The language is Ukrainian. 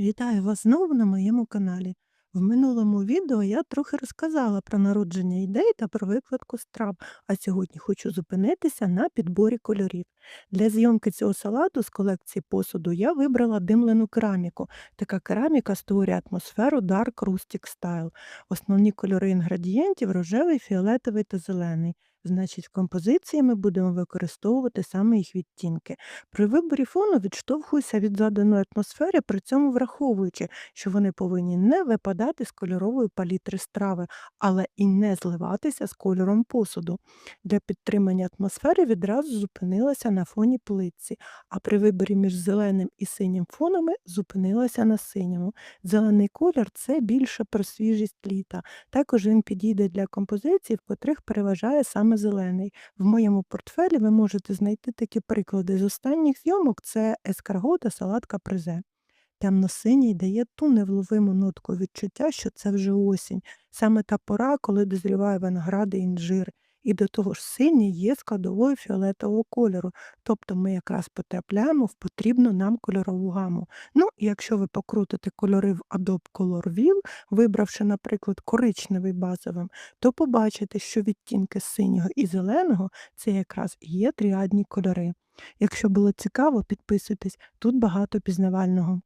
Вітаю вас знову на моєму каналі. В минулому відео я трохи розказала про народження ідей та про викладку страв, а сьогодні хочу зупинитися на підборі кольорів. Для зйомки цього салату з колекції посуду я вибрала димлену кераміку. Така кераміка створює атмосферу Dark Rustic Style. Основні кольори інгредієнтів рожевий, фіолетовий та зелений. Значить, в композиції ми будемо використовувати саме їх відтінки. При виборі фону відштовхуюся від заданої атмосфери, при цьому враховуючи, що вони повинні не випадати з кольорової палітри страви, але і не зливатися з кольором посуду. Для підтримання атмосфери відразу зупинилася на фоні плитці, а при виборі між зеленим і синім фонами зупинилася на синьому. Зелений колір це більше про свіжість літа. Також він підійде для композицій, в котрих переважає саме зелений. В моєму портфелі ви можете знайти такі приклади з останніх зйомок це ескарго та салатка призе. Темно-синій дає ту невловиму нотку відчуття, що це вже осінь, саме та пора, коли дозріває виногради і інжир. І до того ж синій є складовою фіолетового кольору, тобто ми якраз потрапляємо в потрібну нам кольорову гаму. Ну, якщо ви покрутите кольори в Adobe Color Wheel, вибравши, наприклад, коричневий базовим, то побачите, що відтінки синього і зеленого це якраз і є тріадні кольори. Якщо було цікаво, підписуйтесь, тут багато пізнавального.